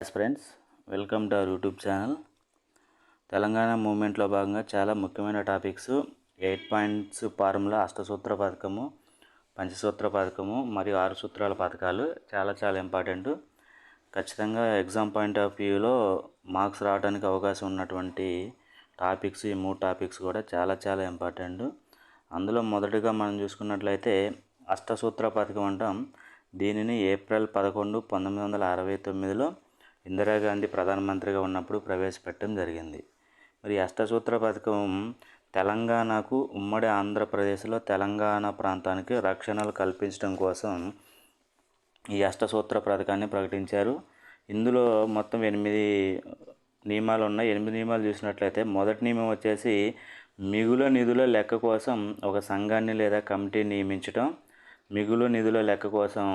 Friends welcome to our YouTube channel Telangana మూమెంట్లో భాగంగా చాలా ముఖ్యమైన టాపిక్స్ ఎయిట్ పాయింట్స్ ఫార్ములా అష్టసూత్ర పథకము పంచసూత్ర పథకము మరియు ఆరు సూత్రాల పథకాలు చాలా చాలా ఇంపార్టెంట్ ఖచ్చితంగా ఎగ్జామ్ పాయింట్ ఆఫ్ వ్యూలో మార్క్స్ రావడానికి అవకాశం ఉన్నటువంటి టాపిక్స్ ఈ మూడు టాపిక్స్ కూడా చాలా చాలా ఇంపార్టెంట్ అందులో మొదటిగా మనం చూసుకున్నట్లయితే అష్టసూత్ర పథకం అంటాం. దీనిని ఏప్రిల్ పదకొండు పంతొమ్మిది వందల అరవై తొమ్మిదిలో ఇందిరాగాంధీ ప్రధానమంత్రిగా ఉన్నప్పుడు ప్రవేశపెట్టడం జరిగింది. మరి అష్టసూత్ర పథకం తెలంగాణకు ఉమ్మడి ఆంధ్రప్రదేశ్లో తెలంగాణ ప్రాంతానికి రక్షణలు కల్పించడం కోసం ఈ అష్టసూత్ర పథకాన్ని ప్రకటించారు. ఇందులో మొత్తం ఎనిమిది నియమాలు ఉన్నాయి. ఎనిమిది నియమాలు చూసినట్లయితే మొదటి నియమం వచ్చేసి మిగులు నిధుల లెక్క కోసం ఒక సంఘాన్ని లేదా కమిటీ నియమించడం మిగులు నిధుల లెక్క కోసం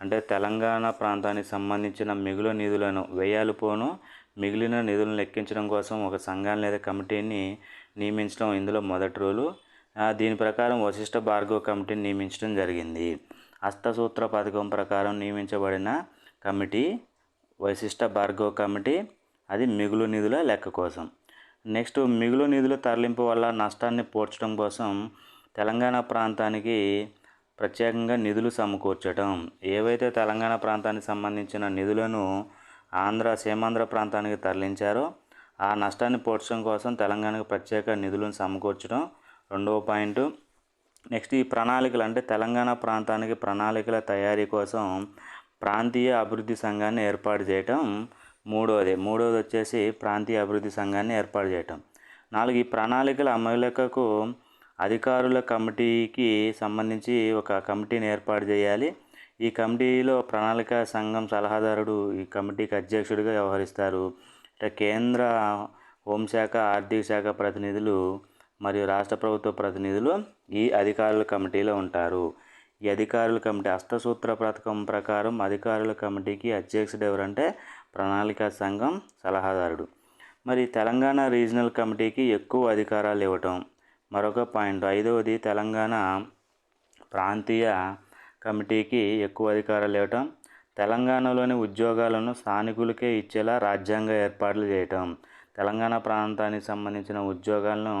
అంటే తెలంగాణ ప్రాంతానికి సంబంధించిన మిగులు నిధులను వ్యయాలు పోను మిగిలిన నిధులను లెక్కించడం కోసం ఒక సంఘాన్ని లేదా కమిటీని నియమించడం ఇందులో మొదటి రూలు. దీని ప్రకారం వశిష్ఠ భార్గవ కమిటీని నియమించడం జరిగింది. హస్తసూత్ర పథకం ప్రకారం నియమించబడిన కమిటీ వశిష్ఠ భార్గవ కమిటీ అది మిగులు నిధుల లెక్క కోసం. నెక్స్ట్ మిగులు నిధుల తరలింపు వల్ల నష్టాన్ని పోడ్చడం కోసం తెలంగాణ ప్రాంతానికి ప్రత్యేకంగా నిధులు సమకూర్చడం ఏవైతే తెలంగాణ ప్రాంతానికి సంబంధించిన నిధులను ఆంధ్ర సీమాంధ్ర ప్రాంతానికి తరలించారో ఆ నష్టాన్ని పోడ్చడం కోసం తెలంగాణకు ప్రత్యేక నిధులను సమకూర్చడం రెండవ పాయింట్. నెక్స్ట్ ఈ ప్రణాళికలు అంటే తెలంగాణ ప్రాంతానికి ప్రణాళికల తయారీ కోసం ప్రాంతీయ అభివృద్ధి సంఘాన్ని ఏర్పాటు చేయటం మూడవది. మూడవది వచ్చేసి ప్రాంతీయ అభివృద్ధి సంఘాన్ని ఏర్పాటు చేయటం. నాలుగు ఈ ప్రణాళికల అమలుకకు అధికారుల కమిటీకి సంబంధించి ఒక కమిటీని ఏర్పాటు చేయాలి. ఈ కమిటీలో ప్రణాళిక సంఘం సలహాదారుడు ఈ కమిటీకి అధ్యక్షుడిగా వ్యవహరిస్తారు. అంటే కేంద్ర హోంశాఖ ఆర్థిక శాఖ ప్రతినిధులు మరియు రాష్ట్ర ప్రభుత్వ ప్రతినిధులు ఈ అధికారుల కమిటీలో ఉంటారు. ఈ అధికారుల కమిటీ అష్టసూత్ర పథకం ప్రకారం అధికారుల కమిటీకి అధ్యక్షుడు ఎవరంటే ప్రణాళిక సంఘం సలహాదారుడు. మరి తెలంగాణ రీజనల్ కమిటీకి ఎక్కువ అధికారాలు ఇవ్వటం మరొక పాయింట్. ఐదవది తెలంగాణ ప్రాంతీయ కమిటీకి ఎక్కువ అధికారాలు ఇవ్వటం తెలంగాణలోని ఉద్యోగాలను స్థానికులకే ఇచ్చేలా రాజ్యాంగ ఏర్పాట్లు చేయటం. తెలంగాణ ప్రాంతానికి సంబంధించిన ఉద్యోగాలను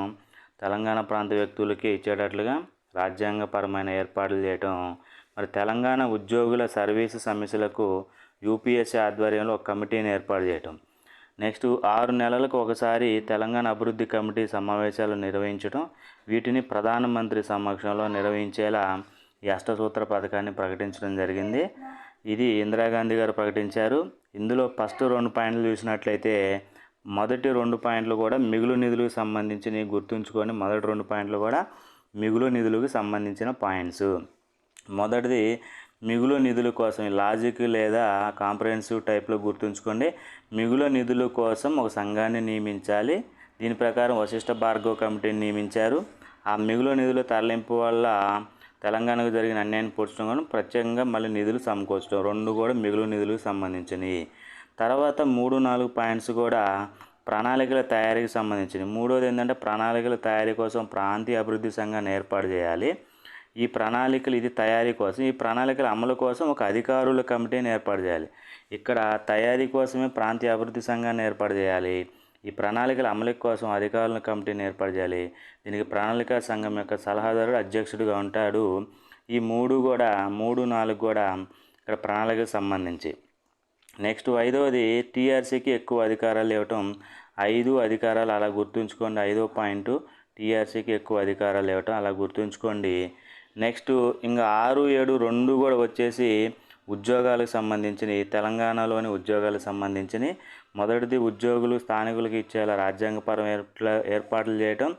తెలంగాణ ప్రాంత వ్యక్తులకి ఇచ్చేటట్లుగా రాజ్యాంగపరమైన ఏర్పాట్లు చేయటం. మరి తెలంగాణ ఉద్యోగుల సర్వీసు సమస్యలకు యూపీఎస్సీ ఆధ్వర్యంలో ఒక కమిటీని ఏర్పాటు చేయటం. నెక్స్ట్ ఆరు నెలలకు ఒకసారి తెలంగాణ అభివృద్ధి కమిటీ సమావేశాలు నిర్వహించడం వీటిని ప్రధానమంత్రి సమక్షంలో నిర్వహించేలా ఈ అష్టసూత్ర పథకాన్ని ప్రకటించడం జరిగింది. ఇది ఇందిరాగాంధీ గారు ప్రకటించారు. ఇందులో ఫస్ట్ రెండు పాయింట్లు చూసినట్లయితే మొదటి రెండు పాయింట్లు కూడా మిగులు నిధులకు సంబంధించి గుర్తుంచుకొని మొదటి రెండు పాయింట్లు కూడా మిగులు నిధులకు సంబంధించిన పాయింట్స్. మొదటిది మిగులు నిధుల కోసం లాజిక్ లేదా కాంప్రహెన్సివ్ టైప్లో గుర్తుంచుకోండి. మిగులు నిధుల కోసం ఒక సంఘాన్ని నియమించాలి. దీని ప్రకారం వశిష్ఠ భార్గవ్ కమిటీని నియమించారు. ఆ మిగులు నిధుల తరలింపు వల్ల తెలంగాణకు జరిగిన అన్యాయాన్ని పూడ్చడం కూడా ప్రత్యేకంగా మళ్ళీ నిధులు సమకూర్చడం రెండు కూడా మిగులు నిధులకు సంబంధించినవి తర్వాత మూడు నాలుగు పాయింట్స్ కూడా ప్రణాళికల తయారీకి సంబంధించినవి మూడోది ఏంటంటే ప్రణాళికల తయారీ కోసం ప్రాంతీయ అభివృద్ధి సంఘాన్ని ఏర్పాటు చేయాలి. ఈ ప్రణాళికలు ఇది తయారీ కోసం ఈ ప్రణాళికల అమలు కోసం ఒక అధికారుల కమిటీని ఏర్పాటు చేయాలి. ఇక్కడ తయారీ కోసమే ప్రాంతీయ అభివృద్ధి సంఘాన్ని ఏర్పాటు చేయాలి. ఈ ప్రణాళికల అమలు కోసం అధికారుల కమిటీని ఏర్పాటు చేయాలి. దీనికి ప్రణాళిక సంఘం యొక్క సలహాదారుడు అధ్యక్షుడిగా ఉంటాడు. ఈ మూడు కూడా మూడు నాలుగు కూడా ఇక్కడ ప్రణాళికకు సంబంధించి. నెక్స్ట్ ఐదవది టీఆర్సీకి ఎక్కువ అధికారాలు ఇవ్వటం. ఐదు అధికారాలు అలా గుర్తుంచుకోండి. ఐదో పాయింట్ టీఆర్సీకి ఎక్కువ అధికారాలు ఇవ్వటం. అలా గుర్తుంచుకోండి. నెక్స్ట్ ఇంకా ఆరు ఏడు రెండు కూడా వచ్చేసి ఉద్యోగాలకు సంబంధించినవి. తెలంగాణలోని ఉద్యోగాలకు సంబంధించినవి. మొదటిది ఉద్యోగులు స్థానికులకు ఇచ్చేలా రాజ్యాంగపరం ఏర్పా ఏర్పాట్లు చేయటం.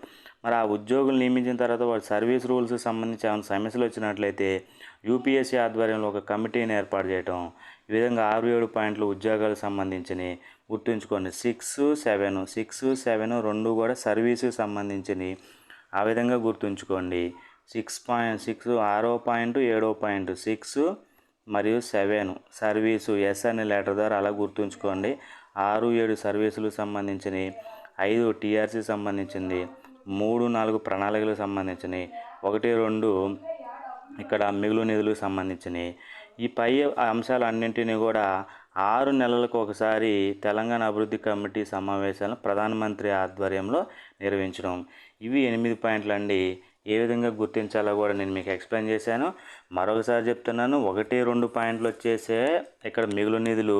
మరి ఆ ఉద్యోగులు నియమించిన తర్వాత వాళ్ళ సర్వీస్ రూల్స్కి సంబంధించి ఏమైనా సమస్యలు వచ్చినట్లయితే యూపీఎస్సీ ఆధ్వర్యంలో ఒక కమిటీని ఏర్పాటు చేయటం. ఈ విధంగా ఆరు ఏడు పాయింట్లు ఉద్యోగాలకు సంబంధించినవి గుర్తుంచుకోండి. సిక్స్ సెవెన్ సిక్స్ సెవెన్ రెండు కూడా సర్వీసుకి సంబంధించినవి. ఆ విధంగా గుర్తుంచుకోండి. సిక్స్ పాయింట్ సిక్స్ ఆరో పాయింట్ ఏడో పాయింట్ సిక్స్ మరియు సెవెన్ సర్వీసు ఎస్ అనే లెటర్ ద్వారా అలా గుర్తుంచుకోండి. ఆరు ఏడు సర్వీసులకు సంబంధించినవి ఐదు టీఆర్సీ సంబంధించింది మూడు నాలుగు ప్రణాళికలకు సంబంధించినవి ఒకటి రెండు ఇక్కడ మిగులు నిధులకు సంబంధించినవి ఈ పై అంశాలన్నింటినీ కూడా ఆరు నెలలకు ఒకసారి తెలంగాణ అభివృద్ధి కమిటీ సమావేశాలను ప్రధానమంత్రి ఆధ్వర్యంలో నిర్వహించడం. ఇవి ఎనిమిది పాయింట్లు అండి ఏ విధంగా గుర్తించాలో కూడా నేను మీకు ఎక్స్ప్లెయిన్ చేశాను. మరొకసారి చెప్తున్నాను ఒకటి రెండు పాయింట్లు వచ్చేసే ఇక్కడ మిగులు నిధులు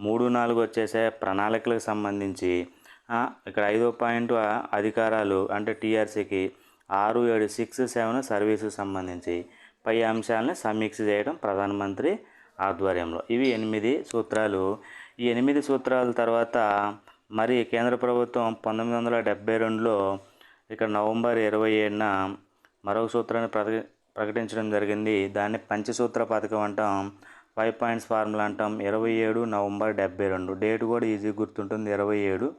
మూడు నాలుగు వచ్చేసే ప్రణాళికలకు సంబంధించి ఇక్కడ ఐదో పాయింట్ అధికారాలు అంటే టీఆర్సీకి ఆరు ఏడు సిక్స్ సెవెన్ సర్వీసు సంబంధించి పై అంశాలను సమీక్ష చేయడం ప్రధానమంత్రి ఆధ్వర్యంలో. ఇవి ఎనిమిది సూత్రాలు. ఈ ఎనిమిది సూత్రాల తర్వాత మరి కేంద్ర ప్రభుత్వం పంతొమ్మిది వందల డెబ్బై రెండులో ఇక్కడ నవంబర్ ఇరవై ఏడున మరొక సూత్రాన్ని ప్రక ప్రకటించడం జరిగింది. దాన్ని పంచసూత్ర పథకం అంటాం. ఫైవ్ పాయింట్స్ ఫార్ములా అంటాం. ఇరవై ఏడు నవంబర్ డెబ్బై రెండు. డేట్ కూడా ఈజీ గుర్తుంటుంది. ఇరవై ఏడు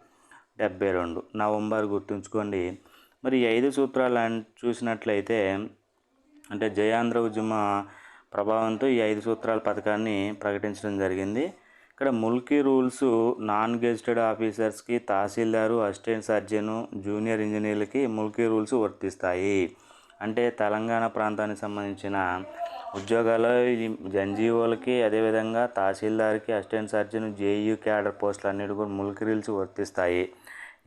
డెబ్బై రెండు. నవంబర్ గుర్తుంచుకోండి. మరి ఐదు సూత్రాలు చూసినట్లయితే అంటే జయాంధ్ర ఉద్యమ ప్రభావంతో ఈ ఐదు సూత్రాల పథకాన్ని ప్రకటించడం జరిగింది. ఇక్కడ ముల్కీ రూల్స్ నాన్ గెజిటెడ్ ఆఫీసర్స్కి తహసీల్దారు అసిస్టెంట్ సర్జను జూనియర్ ఇంజనీర్లకి ముల్కీ రూల్స్ వర్తిస్తాయి. అంటే తెలంగాణ ప్రాంతానికి సంబంధించిన ఉద్యోగాలు ఎన్జిఓలకి అదేవిధంగా తహసీల్దార్కి అసిస్టెంట్ సర్జన్ జేయూ క్యాడర్ పోస్టులు అన్నిటి కూడా ముల్కీ రూల్స్ వర్తిస్తాయి.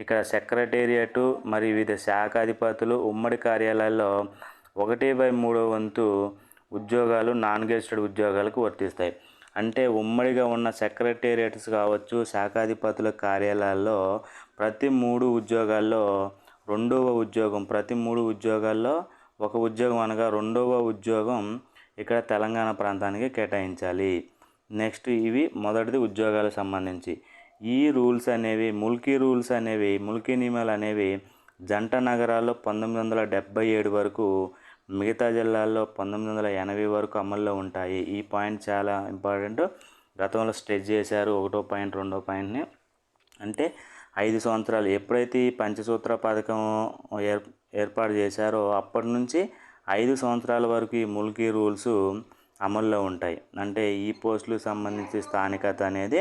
ఇక్కడ సెక్రటేరియట్ మరియు వివిధ శాఖాధిపతులు ఉమ్మడి కార్యాలయాల్లో ఒకటి బై మూడో వంతు ఉద్యోగాలు నాన్ గెజిటెడ్ ఉద్యోగాలకు వర్తిస్తాయి. అంటే ఉమ్మడిగా ఉన్న సెక్రటేరియట్స్ కావచ్చు శాఖాధిపతుల కార్యాలయాల్లో ప్రతి మూడు ఉద్యోగాల్లో రెండవ ఉద్యోగం ప్రతి మూడు ఉద్యోగాల్లో ఒక ఉద్యోగం అనగా రెండవ ఉద్యోగం ఇక్కడ తెలంగాణ ప్రాంతానికి కేటాయించాలి. నెక్స్ట్ ఇవి మొదటిది ఉద్యోగాలకు సంబంధించి. ఈ రూల్స్ అనేవి ముల్కీ రూల్స్ అనేవి ముల్కీ నియమాలు అనేవి జంట నగరాల్లో పంతొమ్మిది వందల డెబ్బై ఏడు వరకు మిగతా జిల్లాల్లో పంతొమ్మిది వందల ఎనభై వరకు అమల్లో ఉంటాయి. ఈ పాయింట్ చాలా ఇంపార్టెంట్. గతంలో స్ట్రెచ్ చేశారు ఒకటో పాయింట్ రెండో పాయింట్ని. అంటే ఐదు సంవత్సరాలు ఎప్పుడైతే ఈ పంచసూత్ర పథకం ఏర్ ఏర్పాటు చేశారో అప్పటి నుంచి ఐదు సంవత్సరాల వరకు ఈ ముల్కీ రూల్స్ అమల్లో ఉంటాయి. అంటే ఈ పోస్టులకు సంబంధించి స్థానికత అనేది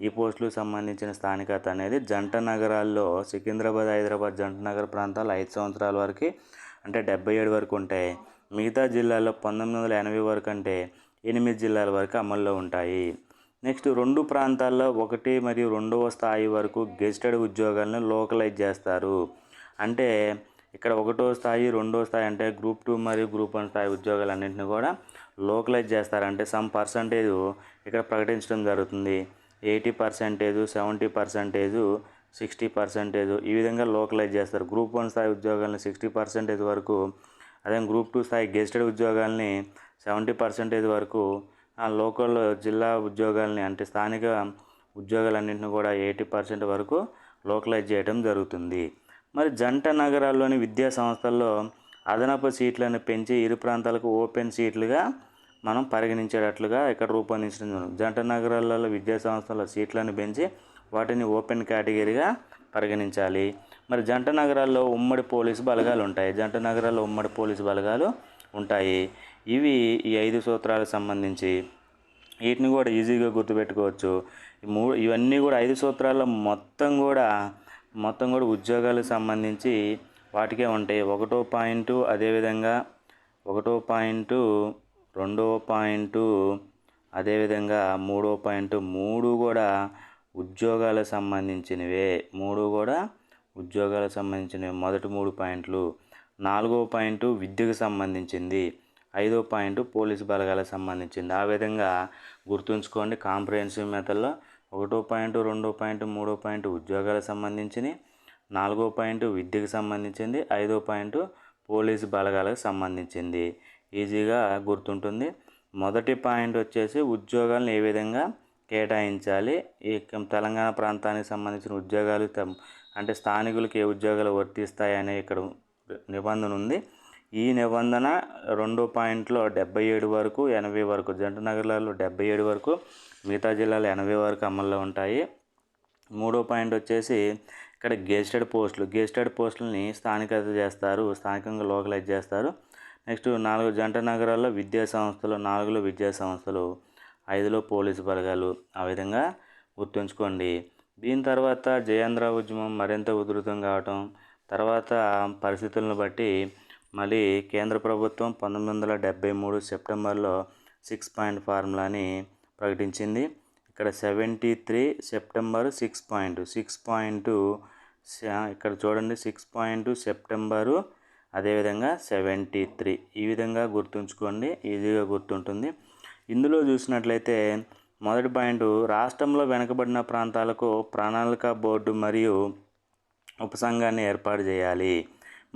ఈ పోస్టులకు సంబంధించిన స్థానికత అనేది జంట నగరాల్లో సికింద్రాబాద్ హైదరాబాద్ జంట నగర ప్రాంతాలు ఐదు సంవత్సరాల వరకు అంటే డెబ్బై ఏడు వరకు ఉంటాయి మిగతా జిల్లాల్లో పంతొమ్మిది వందల ఎనభై వరకు అంటే ఎనిమిది జిల్లాల వరకు అమల్లో ఉంటాయి. నెక్స్ట్ రెండు ప్రాంతాల్లో ఒకటి మరియు రెండవ స్థాయి వరకు గెజిటెడ్ ఉద్యోగాలను లోకలైజ్ చేస్తారు. అంటే ఇక్కడ ఒకటో స్థాయి రెండో స్థాయి అంటే గ్రూప్ టూ మరియు గ్రూప్ వన్ స్థాయి ఉద్యోగాలన్నింటినీ కూడా లోకలైజ్ చేస్తారంటే సమ్ పర్సంటేజ్ ఇక్కడ ప్రకటించడం జరుగుతుంది. Eighty percentage seventy percentage sixty percentage. ఈ విధంగా లోకలైజ్ చేస్తారు. గ్రూప్ వన్ స్థాయి ఉద్యోగాలని సిక్స్టీ పర్సెంటేజ్ వరకు అదే గ్రూప్ టూ స్థాయి గెస్టెడ్ ఉద్యోగాల్ని సెవెంటీ పర్సెంటేజ్ వరకు లోకల్ జిల్లా ఉద్యోగాల్ని అంటే స్థానిక ఉద్యోగాలన్నింటిని కూడా ఎయిటీ పర్సెంట్ వరకు లోకలైజ్ చేయడం జరుగుతుంది. మరి జంట నగరాల్లోని విద్యా సంస్థల్లో అదనపు సీట్లను పెంచి ఇరు ప్రాంతాలకు ఓపెన్ సీట్లుగా మనం పరిగణించేటట్లుగా ఇక్కడ రూపొందించడం జంట నగరాలలో విద్యా సంస్థల సీట్లను పెంచి వాటిని ఓపెన్ కేటగిరీగా పరిగణించాలి. మరి జంట నగరాల్లో ఉమ్మడి పోలీసు బలగాలు ఉంటాయి. జంట నగరాల్లో ఉమ్మడి పోలీసు బలగాలు ఉంటాయి. ఇవి ఈ ఐదు సూత్రాలకు సంబంధించి వీటిని కూడా ఈజీగా గుర్తుపెట్టుకోవచ్చు. మూ ఇవన్నీ కూడా ఐదు సూత్రాల్లో మొత్తం కూడా మొత్తం కూడా ఉద్యోగాలకు సంబంధించి వాటికే ఉంటాయి. ఒకటో పాయింట్ అదేవిధంగా ఒకటో పాయింట్ రెండవ పాయింట్ అదేవిధంగా మూడో పాయింట్ మూడు కూడా ఉద్యోగాలకు సంబంధించినవే మూడు కూడా. ఉద్యోగాలకు సంబంధించినవి. మొదటి మూడు పాయింట్లు. నాలుగో పాయింట్ విద్యకు సంబంధించింది. ఐదో పాయింట్ పోలీసు బలగాలకు సంబంధించింది. ఆ విధంగా గుర్తుంచుకోండి కాంప్రహెన్సివ్ మెథడ్లో ఒకటో పాయింట్ రెండో పాయింట్ మూడో పాయింట్ ఉద్యోగాలకు సంబంధించినవి. నాలుగో పాయింట్ విద్యకు సంబంధించింది. ఐదో పాయింట్ పోలీసు బలగాలకు సంబంధించింది. ఈజీగా గుర్తుంటుంది. మొదటి పాయింట్ వచ్చేసి ఉద్యోగాలను ఏ విధంగా కేటాయించాలి. ఈ తెలంగాణ ప్రాంతానికి సంబంధించిన ఉద్యోగాలు అంటే స్థానికులకు ఏ ఉద్యోగాలు వర్తిస్తాయనే ఇక్కడ నిబంధన ఉంది. ఈ నిబంధన రెండు పాయింట్లో డెబ్బై ఏడు వరకు ఎనభై వరకు జంట నగరాల్లో డెబ్బై ఏడు వరకు మిగతా జిల్లాలో ఎనభై వరకు అమల్లో ఉంటాయి. మూడో పాయింట్ వచ్చేసి ఇక్కడ గెస్టెడ్ పోస్టులు. గెస్టెడ్ పోస్టులని స్థానికత చేస్తారు స్థానికంగా లోకలైజ్ చేస్తారు. నెక్స్ట్ నాలుగు జంట నగరాల్లో విద్యా సంస్థలు నాలుగులో విద్యా సంస్థలు ఐదులో పోలీసు బలగాలు. ఆ విధంగా గుర్తుంచుకోండి. దీని తర్వాత జయేంద్ర ఉద్యమం మరింత ఉధృతం కావటం తర్వాత పరిస్థితులను బట్టి మళ్ళీ కేంద్ర ప్రభుత్వం పంతొమ్మిది వందల డెబ్బై మూడు సెప్టెంబర్లో సిక్స్ పాయింట్ ఫార్ములాని ప్రకటించింది. ఇక్కడ seventy three September six point six point ఇక్కడ చూడండి సిక్స్ పాయింట్ సెప్టెంబరు అదేవిధంగా సెవెంటీ త్రీ. ఈ విధంగా గుర్తుంచుకోండి ఈజీగా గుర్తుంటుంది. ఇందులో చూసినట్లయితే మొదటి పాయింట్ రాష్ట్రంలో వెనుకబడిన ప్రాంతాలకు ప్రణాళిక బోర్డు మరియు ఉపసంఘాన్ని ఏర్పాటు చేయాలి.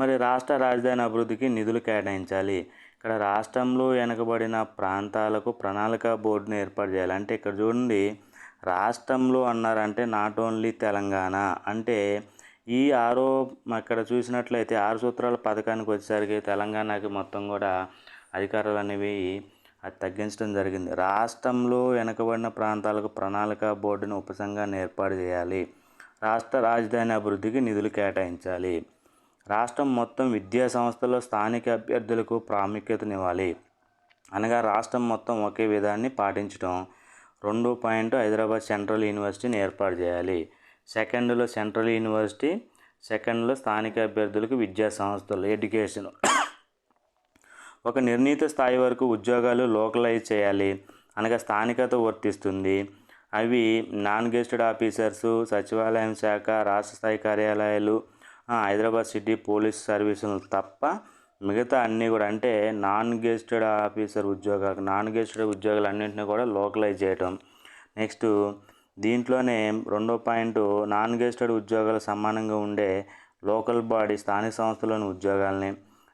మరి రాష్ట్ర రాజధాని అభివృద్ధికి నిధులు కేటాయించాలి. ఇక్కడ రాష్ట్రంలో వెనుకబడిన ప్రాంతాలకు ప్రణాళిక బోర్డును ఏర్పాటు చేయాలి. అంటే ఇక్కడ చూడండి రాష్ట్రంలో అన్నారంటే నాట్ ఓన్లీ తెలంగాణ. అంటే ఈ ఆరో ఇక్కడ చూసినట్లయితే ఆరు సూత్రాల పథకానికి వచ్చేసరికి తెలంగాణకి మొత్తం కూడా అధికారాలు అనేవి అది తగ్గించడం జరిగింది. రాష్ట్రంలో వెనుకబడిన ప్రాంతాలకు ప్రణాళిక బోర్డును ఉపసంఘాన్ని ఏర్పాటు చేయాలి. రాష్ట్ర రాజధాని అభివృద్ధికి నిధులు కేటాయించాలి. రాష్ట్రం మొత్తం విద్యా సంస్థల్లో స్థానిక అభ్యర్థులకు ప్రాముఖ్యతనివ్వాలి అనగా రాష్ట్రం మొత్తం ఒకే విధాన్ని పాటించడం రెండు పాయింట్ హైదరాబాద్ సెంట్రల్ యూనివర్సిటీని ఏర్పాటు చేయాలి. సెకండ్లో సెంట్రల్ యూనివర్సిటీ సెకండ్లో స్థానిక అభ్యర్థులకు విద్యా సంస్థలు ఎడ్యుకేషన్. ఒక నిర్ణీత స్థాయి వరకు ఉద్యోగాలు లోకలైజ్ చేయాలి అనగా స్థానికత వర్తిస్తుంది. అవి నాన్ గెస్టెడ్ ఆఫీసర్సు సచివాలయం శాఖ రాష్ట్ర స్థాయి కార్యాలయాలు హైదరాబాద్ సిటీ పోలీస్ సర్వీసులు తప్ప మిగతా అన్నీ కూడా అంటే నాన్ గెస్టెడ్ ఆఫీసర్ ఉద్యోగాలు నాన్ గెస్టెడ్ ఉద్యోగాలు అన్నింటినీ కూడా లోకలైజ్ చేయటం. నెక్స్ట్ దీంట్లోనే రెండో పాయింట్ నాన్ గెస్టెడ్ ఉద్యోగాలు సమానంగా ఉండే లోకల్ బాడీ స్థానిక సంస్థలోని ఉద్యోగాలని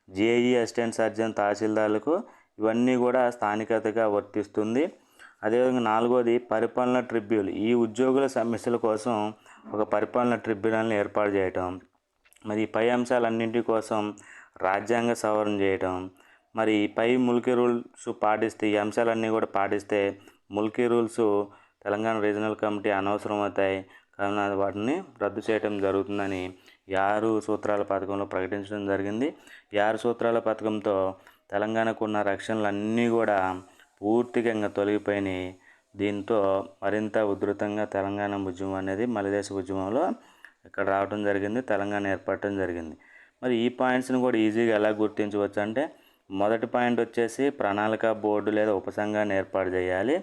జేఈ అసిస్టెంట్ సర్జన్ తహసీల్దార్లకు ఇవన్నీ కూడా స్థానికతగా వర్తిస్తుంది. అదేవిధంగా నాలుగోది పరిపాలన ట్రిబ్యూల్ ఈ ఉద్యోగుల సమస్యల కోసం ఒక పరిపాలన ట్రిబ్యునల్ని ఏర్పాటు చేయటం. మరి పై అంశాలన్నింటి కోసం రాజ్యాంగ సవరణ చేయటం. మరి పై ముల్కీ రూల్స్ పాటిస్తే ఈ అంశాలన్నీ కూడా పాటిస్తే Mulki rules Telangana regional committee అనవసరం అవుతాయి కావున వాటిని రద్దు చేయటం జరుగుతుందని ఈ ఆరు సూత్రాల పథకంలో ప్రకటించడం జరిగింది. ఈ ఆరు సూత్రాల పథకంతో తెలంగాణకు ఉన్న రక్షణలు అన్నీ కూడా పూర్తిగా ఇంకా తొలగిపోయినాయి. దీంతో మరింత ఉధృతంగా తెలంగాణ ఉద్యమం అనేది మలిదేశ ఉద్యమంలో ఇక్కడ రావడం జరిగింది తెలంగాణ ఏర్పడటం జరిగింది. మరి ఈ పాయింట్స్ని కూడా ఈజీగా ఎలా గుర్తించవచ్చు అంటే మొదటి పాయింట్ వచ్చేసి ప్రణాళిక బోర్డు లేదా ఉపసంఘాన్ని ఏర్పాటు చేయాలి.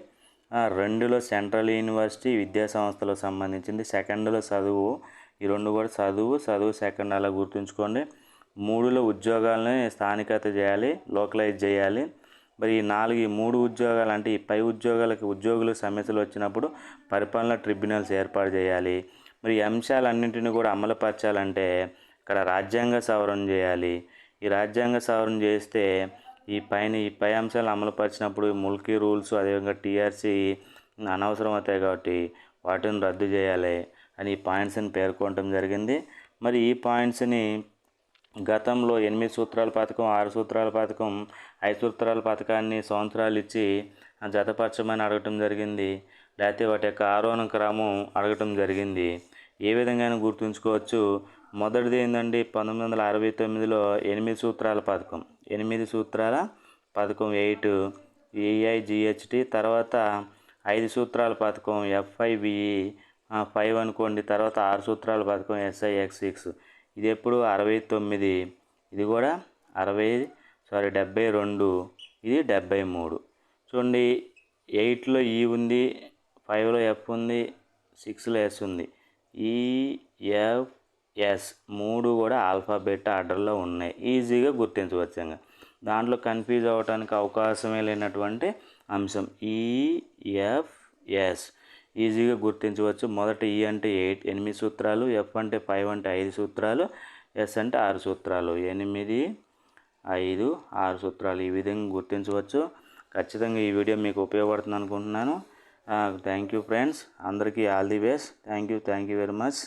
రెండులో సెంట్రల్ యూనివర్సిటీ విద్యా సంస్థలకు సంబంధించింది. సెకండ్లో చదువు ఈ రెండు కూడా చదువు చదువు సెకండ్ అలా గుర్తుంచుకోండి. మూడులో ఉద్యోగాలని స్థానికత చేయాలి లోకలైజ్ చేయాలి. మరి ఈ నాలుగు ఈ మూడు ఉద్యోగాలు అంటే ఈ పై ఉద్యోగాలకు ఉద్యోగులకు సమస్యలు వచ్చినప్పుడు పరిపాలన ట్రిబ్యునల్స్ ఏర్పాటు చేయాలి. మరి ఈ అంశాలన్నింటినీ కూడా అమలుపరచాలంటే ఇక్కడ రాజ్యాంగ సవరణ చేయాలి. ఈ రాజ్యాంగ సవరణ చేస్తే ఈ పైన ఈ పై అంశాలు అమలుపరిచినప్పుడు ముల్కీ రూల్స్ అదేవిధంగా టీఆర్సీ అనవసరం అవుతాయి కాబట్టి వాటిని రద్దు చేయాలి. అని ఈ పాయింట్స్ని పేర్కొనడం జరిగింది. మరి ఈ పాయింట్స్ని గతంలో ఎనిమిది సూత్రాల పథకం ఆరు సూత్రాల పథకం ఐదు సూత్రాల పథకాన్ని సంవత్సరాలు ఇచ్చి జతపరచమని అడగటం జరిగింది. లేకపోతే వాటి యొక్క ఆరోహణ క్రమం అడగటం జరిగింది. ఏ విధంగా గుర్తుంచుకోవచ్చు. మొదటిది ఏంటండి పంతొమ్మిది వందల అరవై తొమ్మిదిలో ఎనిమిది సూత్రాల పథకం ఎనిమిది సూత్రాల పథకం ఎయిట్ ఏఐజిహెచ్టి తర్వాత ఐదు సూత్రాల పథకం ఎఫ్ఐవిఈ ఫైవ్ అనుకోండి తర్వాత ఆరు సూత్రాల పథకం ఎస్ఐఎక్స్ సిక్స్ ఇది ఎప్పుడు? అరవై తొమ్మిది. ఇది కూడా అరవై సారీ డెబ్బై రెండు. ఇది డెబ్బై మూడు. చూడండి ఎయిట్లో ఈ ఉంది ఫైవ్లో ఎఫ్ ఉంది సిక్స్లో ఎస్ ఉంది. ఈఎఫ్ఎస్ మూడు కూడా ఆల్ఫాబెట్ ఆర్డర్లో ఉన్నాయి. ఈజీగా గుర్తించవచ్చు దాంట్లో కన్ఫ్యూజ్ అవ్వడానికి అవకాశమే లేనటువంటి అంశం. ఈఎఫ్ఎస్ ఈజీగా గుర్తించవచ్చు. మొదట ఈ అంటే ఎయిట్ ఎనిమిది సూత్రాలు ఎఫ్ అంటే ఫైవ్ అంటే ఐదు సూత్రాలు ఎస్ అంటే ఆరు సూత్రాలు. ఎనిమిది ఐదు ఆరు సూత్రాలు ఈ విధంగా గుర్తించవచ్చు. ఖచ్చితంగా ఈ వీడియో మీకు ఉపయోగపడుతుంది అనుకుంటున్నాను థ్యాంక్ యూ ఫ్రెండ్స్. అందరికీ all the best. Thank you thank you very much.